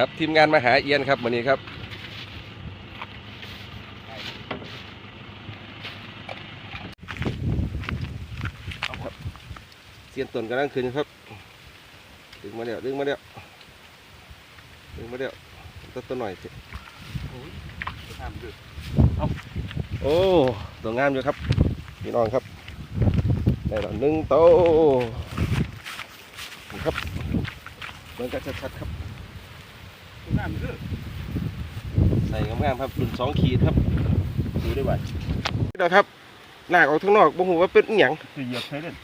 ครับทีมงานมาหาเอียนครับวันนี้ครับครับเสียนตนกำลังขึ้นครับ ดึงมาเดี๋ยวดึงมาเดี๋ยวดึงมาเดี๋ยวตัวตัวหน่อยสิทำดึกโอ้ตัวงามอยู่ครับพี่น้องครับได้แล้วหนึ่งโตนี่ครับเบิ่งกันชัดๆครับน้ำดึก ใส่งามๆครับรุ่นสองขีดครับดูได้ไหมนี่นะครับลากออกข้างนอกบ่ฮู้ว่าเป็นอีหยังจะเหยียบใช้เล่น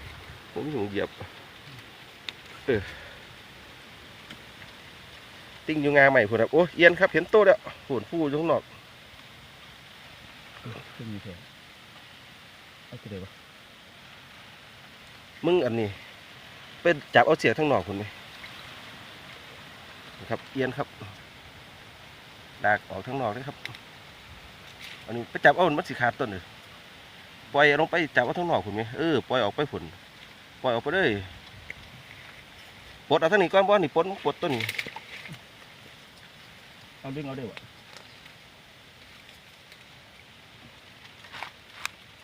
ผมอยู่เหยียบเออติ้งอยู่งาใหม่พุ่นครับโอ้เอียนครับเห็นโตแล้วพุ่นผู้อยู่ข้างนอกจะมีแผลเอาไปเลยวะมึงอันนี้ เป็นจับเอาเสียข้างนอกพุ่นไหมนะครับเอียนครับ ลากออกข้างนอกเลยครับ อันนี้ไปจับเอามันสิขาดต้นเลยปล่อยลงไปจับเอาข้างนอกพุ่นไหมเออปล่อยออกไปพุ่นปล่อยออกไปเลยปลดเอาทั้งนี้ก่อนบ่นี่ปลดปลดต้นนี้เอาดึงเอาได้วะ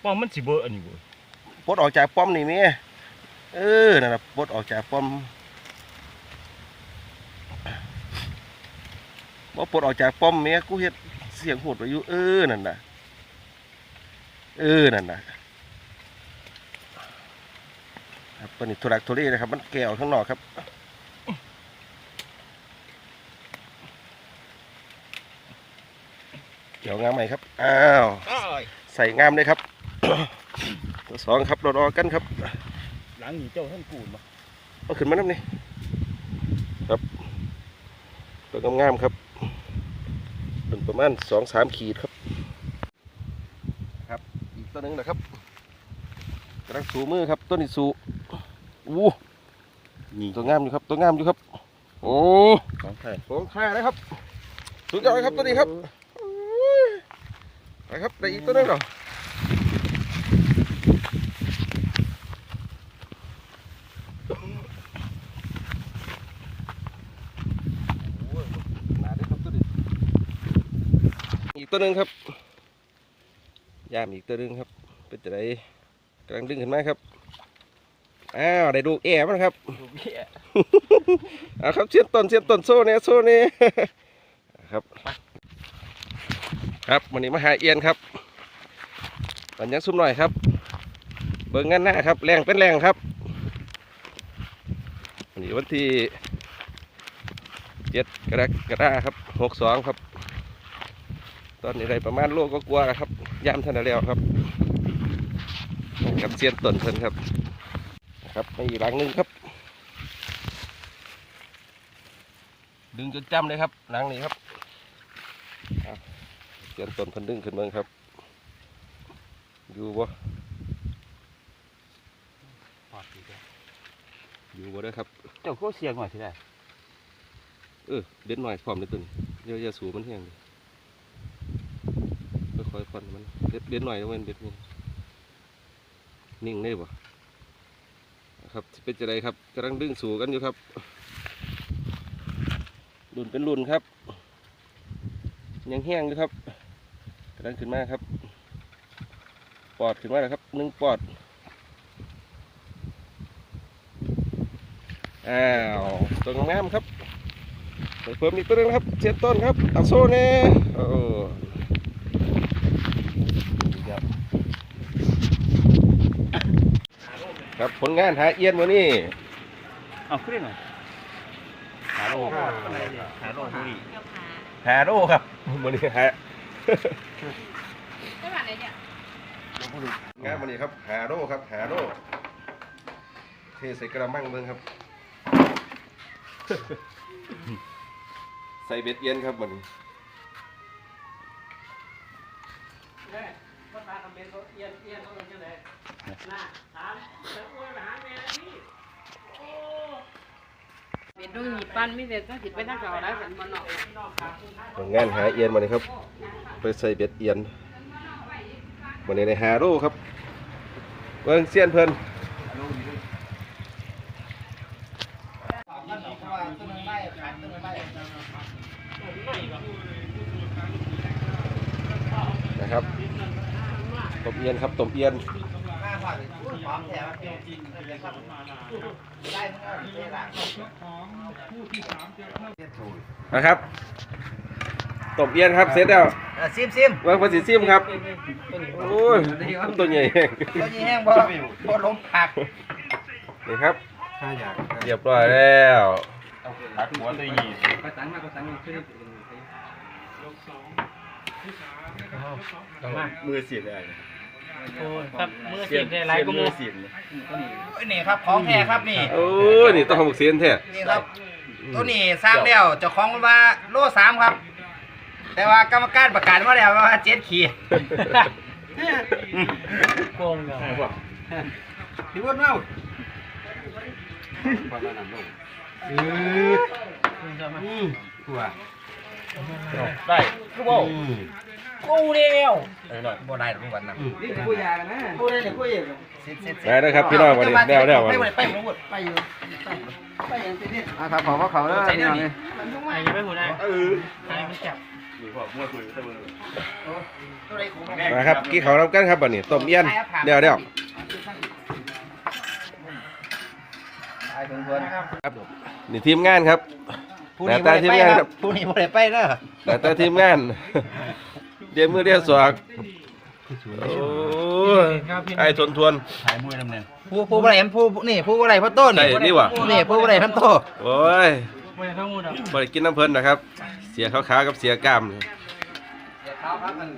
ป้อมมันสิเบอร์อันนี้บ่ปลดออกจากป้อมนี่แม่เออนั่นน่ะปลดออกจากป้อม บ่ปลดออกจากป้อมแม่กูเฮ็ดเสียงโหดไปอยู่เออนั่นน่ะเออนั่นน่ะครับตัวนี้ทุรักทุเลนะครับ มันแก้วข้างนอกครับเกี่ยวงามไหมครับ อ้าวอ้ายใส่งามเลยครับ ตัวสองครับรอๆกันครับ หลังนี้เจ้าท่านกูนบ่เอาขึ้นมาน้ำนี่ครับตัวงามๆครับเป็นประมาณสองสามขีดครับ ครับ อีกตัวหนึ่งนะครับกำลังสูมือครับตัวนี้สูอู้นี่ตัวงามอยู่ครับตัวงามอยู่ครับ โอ้ของใครของแท้เลยครับ สุดยอดเลยครับตัวนี้ครับอุ้ยไปครับได้อีกตัวหนึงเหรอโอ้ยหนาเด้อครับตัวนี้อีก ตัวหนึ่งครับยามอีกตัวหนึ่งครับ เป็นจะได้กำลังดึงขึ้นมาครับอ้าวได้ดูแอบมันครับดูเบี้ยเอาครับเสียนต้นเสียนต้นโซ่เนี่ยโซ่เนี่ยครับ ครับวันนี้มาหาเอียนครับตอนยังซุ่มหน่อยครับ เบิ่งงานหน้าครับแรงเป็นแรงครับวันนี้วันที่เจ็ดกรกฎาคมครับหกสองครับ ตอนนี้ได้ประมาณโลก็กลัวาๆครับย่ามทันแล้วครับกับเสียนต้นเพิ่นครับนะครับมีอีกหลังหนึงครับ ดึงจนจำเลยครับหลังนี้ครับเอาเสียนต้นเพันดึงขึ้นเมืองครับ อยู่บ่อยู่บ่ได้อครับ เจ้าโคเสียงหน่อยสิได้เออเด็ดหน่อยพร้อมเลยตัวนี้เดี๋ยวจะสูมันแห้งเลย ค่อยๆผ่อนมันเด็ดเด็ดหน่อยแล้วมันเด็ดนี่นิ่งได้บ่นะครับเป็นจะไดครับกำลังดึงสูกันอยู่ครับรุ่นเป็นรุ่นครับ ยังแห้งอยู่ครับกำลังขึ้นมาครับ ปอดขึ้นมาแล้วครับหนึ่งปอดอ้าวตัวงามครับเพิ่มอีกตัวหนึงครับเจ็ดต้นครับเอาโซ่เน่โอ้ครับ ครับผลงานหาเอียนวันนี้เอาขึ้นหน่อยหาโลหาโลบุรีหาโดครับวันนี้หาได้แบบไหนเนี่ยงานวันนี้ครับหาโดครับหาโดเทใส่กระมังเบิ่งครับ ใส่เบ็ดเย็นครับวันนี้เป็นดูหีปั้นไเป็นต้องมีปั้นไม่เสร็จต้องติดไปทั้งเก่าแล้วสันบนนอกงานหาเอียนมาเลยครับ ไปใส่เบ็ดเอียนวันนี้ในฮาโร่ครับเบิ้งเซียนเพิ่นนะครับตบเอียนครับตบเอียน นะครับต้มเอียนครับเสร็จแล้วซิมซิมวางภาษีซิมครับโอ้ยตัวใหญ่แห้งตัวนี้แห้งบ่บ่ลมผักนี่ครับเรียบร้อยแล้วตักหัวตัวนี้มือเสียดเลย ครับมือเสียบได้หลายก็มือเสียดเลยนี่ครับของแท้ครับนี่ โอ้ยนี่ต้องหมกเสียนแท้นี่ครับ ตัวนี้สร้างแล้วเจ้าของมันว่าโลสามครับ แต่ว่ากรรมการประกาศมาแล้วว่าเจ็ดขีดโกงเหรอพี่วุฒิเมาได้คือบ่ กูเดียวเออหน่อยบ่ได้ทุกวันนะนี่กูยากันนะกูได้เนี่ยกูเองสิสิได้นะครับพี่น้องวันนี้แนวแนววันไปนี้ไปไปวุฒิไปอยู่ไปอย่างนี้นี่อะครับขอพวกเขาแล้วใส่เนี่ยนี่ไอ้ยังไม่หูได้เออไอ้ไม่จับมีพวกมวยคุยตะมือตัวไหนของมาครับกี่เขาวน้ำกันครับวันนี้ต้มเอี้ยนเดี๋ยวเดี๋ยวไอ้เพื่อนๆครับนี่ทีมงานครับผู้หน้านี้ตาบ่ทีได้มไปงานครับผู้นี้บ่ได้ไปเด้อหน้าตาทีมงาน เดี๋ยวมือเดียวสวกโอ้ยไอ้ทวนทวนถ่ายมวยนำเนี่ยผู้ผู้บ่ได้ผู้นี่ผู้บ่ได้พันโต้ใส่นี่นี่หวะนี่ผู้บ่ได้พันโต้โอ้ยไม่เข้ามูดอะบริกินน้ำเพลินนะครับ เสียขาวๆกับเสียกล้ามนี่เขาครับมัน